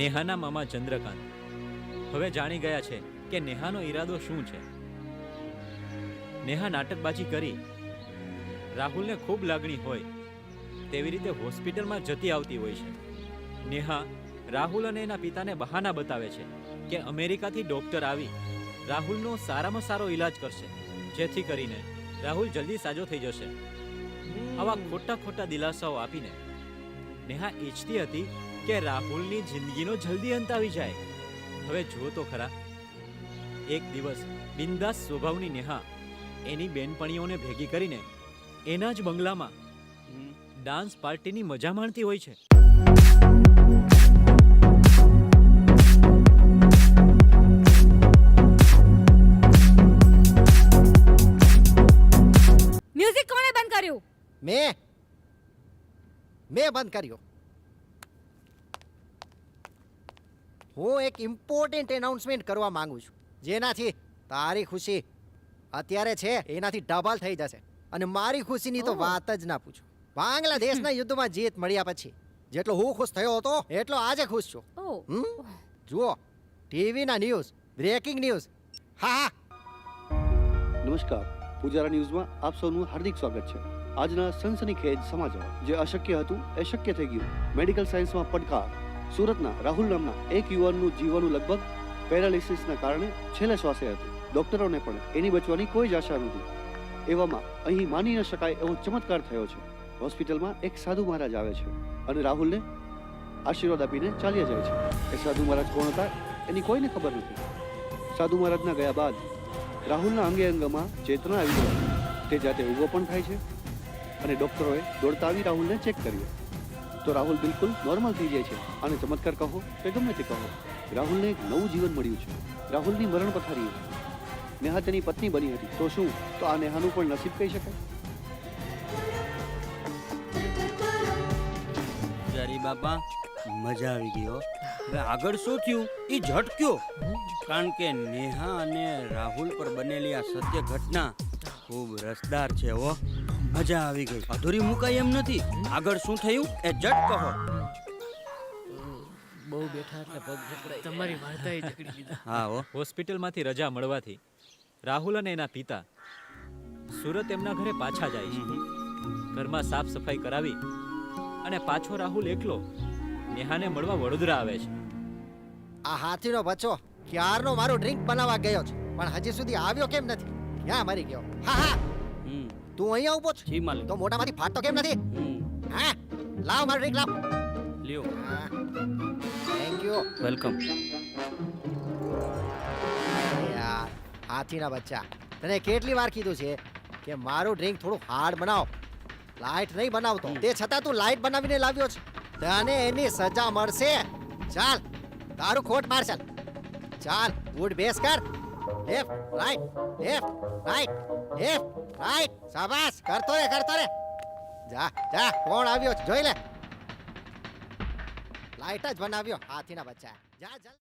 નેહાના મામા ચંદ્રકાંત. હવે જાણી ગયા છે કે નેહાનો ઈરાદો શું છે. નેહા નાટકબાજી કરી. રાહુલને ખૂબ લાગણી હોય તેવી રીતે હોસ્પિટલમાં જતી આવતી હોય છે. નેહા રાહુલ અને એના પિતાને બહાના બતાવે છે કે અમેરિકાથી ડોક્ટર આવી રાહુલનો સારામાં સારો ઈલાજ કરશે, જેથી કરીને રાહુલ જલ્દી સાજો થઈ જશે. આવા ખોટા ખોટા દિલાસાઓ આપીને નેહા ઈચ્છતી હતી કે રાહુલની જિંદગીનો જલ્દી અંત આવી જાય. હવે જુઓ તો ખરા. એક દિવસ બિંદાસ સ્વભાવની નેહા એની બેનપણીઓને ભેગી કરીને એના જ બંગલામાં ડાન્સ પાર્ટીની મજા માણતી હોય છે. મ્યુઝિક કોણે બંધ કર્યું? મેં. મેં બંધ કર્યો. હું એક ઇમ્પોર્ટન્ટ એનાઉન્સમેન્ટ કરવા માંગુ છું. જેનાથી તારી ખુશી અત્યારે છે એનાથી ડબલ થઈ જશે. અને મારી ખુશીની તો વાત જ ના પૂછો. બાંગ્લાદેશના યુદ્ધમાં જીત મળ્યા પછી જેટલો હું ખુશ થયો હતો એટલો આજે ખુશ છું. જુઓ ટીવીના ન્યૂઝ બ્રેકિંગ ન્યૂઝ. હા હા. નમસ્કાર. પૂજારા ન્યૂઝમાં આપ સૌનું હાર્દિક સ્વાગત છે. આજના સનસનીખેજ સમાચાર. જે અશક્ય હતું એ શક્ય થઈ ગયું. મેડિકલ સાયન્સમાં પડકાર. સુરતના રાહુલ નામના એક યુવાનનું જીવવાનું લગભગ પેરાલિસિસના કારણે છેલ્લે શ્વાસે હતું. ડોક્ટરોને પણ એની બચવાની કોઈ જ આશા નહોતી. એવામાં અહીં માની ન શકાય એવો ચમત્કાર થયો છે. હોસ્પિટલમાં એક સાધુ મહારાજ આવે છે અને રાહુલને આશીર્વાદ આપીને ચાલ્યા જાય છે. એ સાધુ મહારાજ કોણ હતા એની કોઈને ખબર નથી. સાધુ મહારાજના ગયા બાદ રાહુલના અંગે અંગમાં ચેતના આવી ગઈ. તે જાતે ઊભો પણ થાય છે અને ડોક્ટરોએ દોડતા આવી રાહુલને ચેક કર્યો. તો રાહુલ બિલકુલ નોર્મલ થઈ જાય છે. અને ચમત્કાર કહો કે ગમે તે કહો. રાહુલને એક નવું જીવન મળ્યું છે. રાહુલની મરણ પથારી નેહા તેની પત્ની બની હતી. તો શું? તો આ નેહાનું પણ નસીબ કહી શકાય? પૂજારી બાપા મજા આવી હો. હવે આગળ શું થયું? એ ઝટક્યો. કારણ કે નેહા અને રાહુલ પર બનેલી આ સત્ય ઘટના ખૂબ રસદાર છે હો. મજા આવી ગઈ. અધૂરી મુકાઈ એમ નથી. આગળ શું થયું એ જટ કહો. બહુ બેઠા એટલે પગ જકડાઈ તમારી વાર્તા એ જકડી લીધા. હા હો. હોસ્પિટલમાંથી રજા મળવાથી રાહુલ અને એના પિતા સુરત એમના ઘરે પાછા જાય છે. ઘરમાં સાફ સફાઈ કરાવી અને પાછો રાહુલ એકલો નેહાને મળવા વડોદરા આવે છે. આ હાથીનો બચ્ચો ક્યારનો મારો ડ્રિંક બનાવવા ગયો છે? પણ હજી સુધી આવ્યો કેમ નથી? ક્યાં મરી ગયો? હા હા. હમ. તું અહીંયા ઊભો છે? જી માલિક. તો મોટામાંથી ફાટતો કેમ નથી? હા? લાવ મારો ડ્રિંક લાવ. લ્યો. થેન્ક યુ વેલકમ યાર હાથીના બચ્ચા. તને કેટલી વાર કીધું છે કે મારું ડ્રિંક થોડું હાર્ડ બનાવ? લાઈટ નહીં બનાવતો. તે છતાં તું લાઈટ બનાવીને લાવ્યો છે. તને એની સજા મળશે. ચાલ તારું ખોટ માર ચાલ. ચાલ ગુડ બેસ કર. Left right left right left right શાબાશ. કરતો રે કરતો રે. જા જા, કોણ આવ્યો? જોઈ લે. લાઈટ જ બનાવ્યો. હાથીના બચ્ચા. જા, જલ્દી.